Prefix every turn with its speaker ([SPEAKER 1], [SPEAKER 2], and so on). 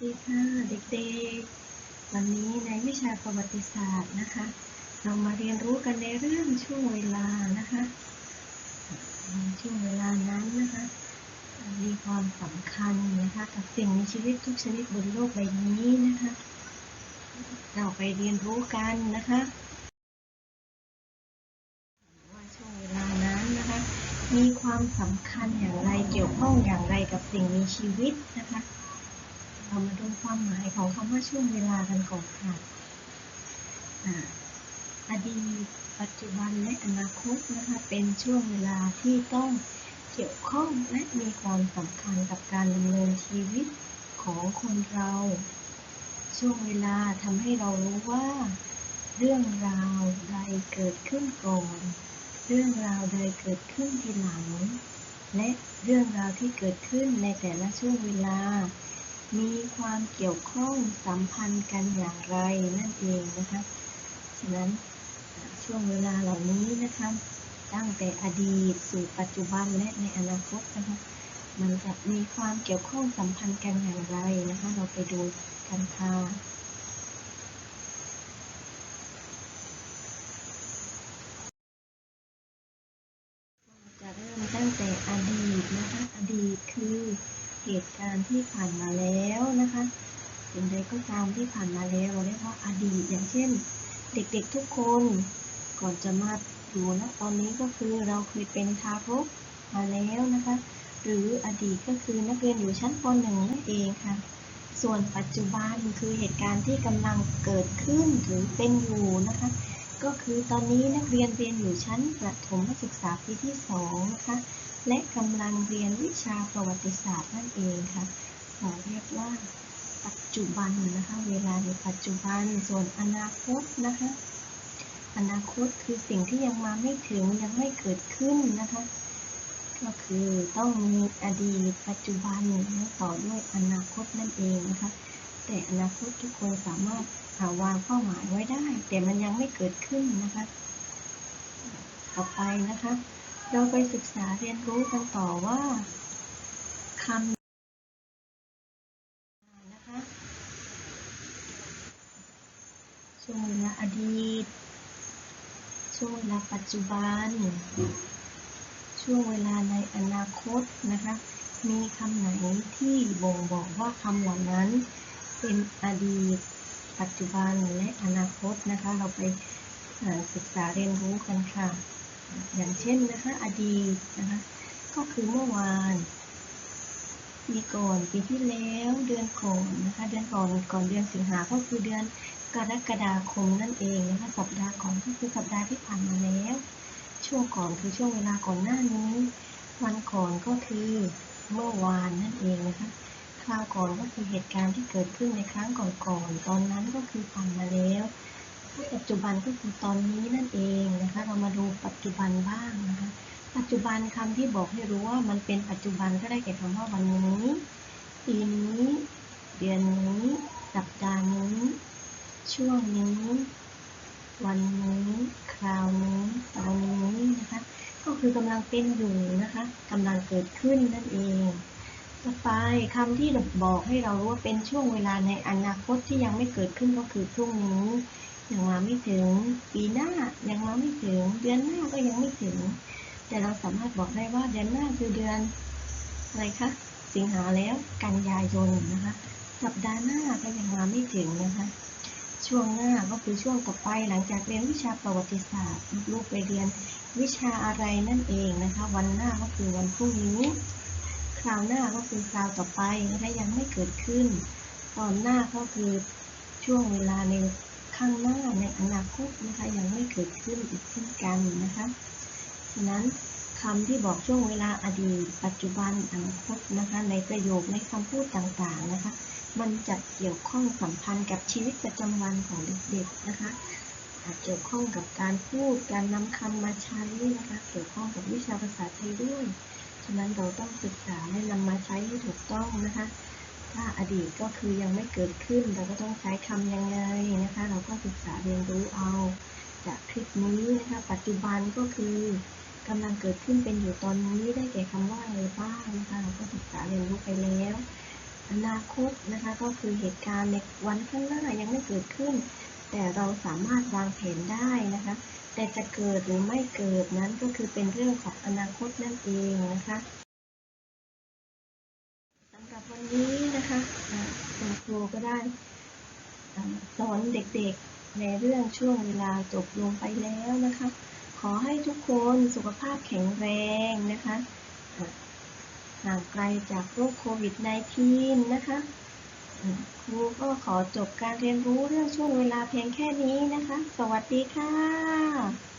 [SPEAKER 1] ดีค่ะเด็กๆ วันนี้ในวิชาประวัติศาสตร์นะคะ เรามาเรียนรู้กันในเรื่องช่วงเวลานะคะ ช่วงเวลานั้นนะคะ มีความสำคัญนะคะกับสิ่งมีชีวิตทุกชนิดบนโลกใบนี้นะคะ เราไปเรียนรู้กันนะคะว่าช่วงเวลานั้นนะคะ มีความสำคัญอย่างไรเกี่ยวข้องอย่างไรกับสิ่งมีชีวิตนะคะ เรามาดูความหมายของคำว่าช่วงเวลากันก่อนค่ะอ่าอดีตปัจจุบันและอนาคตนะคะเป็นช่วงเวลาที่ต้องเกี่ยวข้องและมีความสำคัญกับการดำเนินชีวิตของคนเรา ช่วงเวลาทำให้เรารู้ว่า เรื่องราวใดเกิดขึ้นก่อน เรื่องราวใดเกิดขึ้นทีหลัง และเรื่องราวที่เกิดขึ้นในแต่ละช่วงเวลา มีความเกี่ยวข้องสัมพันธ์กันอย่างไรนั่นเองนะคะ ฉะนั้นช่วงเวลาเหล่านี้นะคะ ตั้งแต่อดีตสู่ปัจจุบันและในอนาคตนะคะ มันจะมีความเกี่ยวข้องสัมพันธ์กันอย่างไรนะคะ เราไปดูกันค่ะเริ่มตั้งแต่อดีตนะคะ อดีตคือเหตุ การที่ผ่านมาแล้วนะคะสิ่งใดก็ตามที่ผ่านมาแล้วเราเรียกว่าอดีต อย่างเช่น เด็กๆทุกคนก่อนจะมาอยู่นะตอนนี้ก็คือเราเคยเป็นทารกมาแล้วนะคะ หรืออดีตก็คือนักเรียนอยู่ชั้นป .1 นั่นเองค่ะ ส่วนปัจจุบันคือเหตุการณ์ที่กำลังเกิดขึ้นหรือเป็นอยู่นะคะ ก็คือตอนนี้นักเรียนเรียนอยู่ชั้นประถมศึกษาปีที่2นะคะ และกำลังเรียนวิชาประวัติศาสตร์นั่นเองค่ะเราเรียกว่าปัจจุบันนะคะเวลาในปัจจุบันส่วนอนาคตนะคะอนาคตคือสิ่งที่ยังมาไม่ถึงยังไม่เกิดขึ้นนะคะ ก็คือต้องมีอดีตปัจจุบันและต่อด้วยอนาคตนั่นเองนะคะ แต่อนาคตทุกคนสามารถาวางเป้าหมายไว้ได้ แต่มันยังไม่เกิดขึ้นนะคะ ต่อไปนะคะ เราไปศึกษาเรียนรู้กันต่อว่าคำนะคะช่วงเวลาอดีต ช่วงเวลาปัจจุบัน ช่วงเวลาในอนาคตนะคะ มีคำไหนที่บ่งบอกว่าคำเหล่านั้น เป็นอดีต ปัจจุบันและอนาคตนะคะ เราไปศึกษาเรียนรู้กันค่ะ อย่างเช่นนะคะอดีตนะคะก็คือเมื่อวานปีก่อนปีที่แล้วเดือนก่อนนะคะเดือนก่อนก่อนเดือนสิงหาก็คือเดือนกรกฎาคมนั่นเองนะคะสัปดาห์ก่อนก็คือสัปดาห์ที่ผ่านมาแล้ว ช่วงก่อนคือช่วงเวลาก่อนหน้านี้ วันก่อนก็คือเมื่อวานนั่นเองนะคะคราวก่อนก็คือเหตุการณ์ที่เกิดขึ้นในครั้งก่อนๆตอนนั้นก็คือผ่านมาแล้ว ปัจจุบันก็คือตอนนี้นั่นเองนะคะ เรามาดูปัจจุบันบ้างนะคะ ปัจจุบันคำที่บอกให้รู้ว่ามันเป็นปัจจุบันก็ได้แก่คำว่าวันนี้ ปีนี้ เดือนนี้ สัปดาห์นี้ ช่วงนี้ วันนี้ คราวนี้ ตอนนี้นะคะ ก็คือกำลังเป็นอยู่นะคะกำลังเกิดขึ้นนั่นเองต่อไปคำที่บอกให้เรารู้ว่าเป็นช่วงเวลาในอนาคตที่ยังไม่เกิดขึ้นก็คือพรุ่งนี้ ยังมาไม่ถึง ปีหน้ายังมาไม่ถึง เดือนหน้าก็ยังไม่ถึง แต่เราสามารถบอกได้ว่าเดือนหน้าคือเดือนอะไรคะสิงหาแล้วกันยายนนะคะ สัปดาห์หน้าก็ยังมาไม่ถึงนะคะ ช่วงหน้าก็คือช่วงต่อไปหลังจากเรียนวิชาประวัติศาสตร์ลูกไปเรียนวิชาอะไรนั่นเองนะคะ วันหน้าก็คือวันพรุ่งนี้คราวหน้าก็คือคราวต่อไปนะคะยังไม่เกิดขึ้น ตอนหน้าก็คือช่วงเวลาใน ข้างหน้าในอนาคตนะคะยังไม่เกิดขึ้นอีกเช่นกันนะคะฉะนั้นคำที่บอกช่วงเวลาอดีต ปัจจุบันอนาคตนะคะในประโยคในคำพูดต่างๆนะคะ มันจะเกี่ยวข้องสัมพันธ์กับชีวิตประจำวันของเด็กๆนะคะอาจเกี่ยวข้องกับการพูดการนำคำมาใช้นะคะเกี่ยวข้องกับวิชาภาษาไทยด้วย ฉะนั้นเราต้องศึกษาและนำมาใช้ให้ถูกต้องนะคะ ถ้าอดีตก็คือยังไม่เกิดขึ้น เราก็ต้องใช้คำยังไงนะคะ เราก็ศึกษาเรียนรู้เอา จากคลิปนี้นะคะ ปัจจุบันก็คือกำลังเกิดขึ้นเป็นอยู่ตอนนี้ได้แก่คำว่าอะไรบ้างนะคะ เราก็ศึกษาเรียนรู้ไปแล้ว อนาคตนะคะก็คือเหตุการณ์ในวันข้างหน้ายังไม่เกิดขึ้น แต่เราสามารถวางแผนได้นะคะ แต่จะเกิดหรือไม่เกิดนั้นก็คือเป็นเรื่องของอนาคตนั่นเองนะคะสำหรับวันนี้นะคะอ่า ครูก็ได้สอนเด็กๆ ในเรื่องช่วงเวลาจบลงไปแล้วนะคะ ขอให้ทุกคนสุขภาพแข็งแรงนะคะห่างไกลจากโรคโควิด -19 นะคะ ครูก็ขอจบการเรียนรู้เรื่องช่วงเวลาเพียงแค่นี้นะคะ สวัสดีค่ะ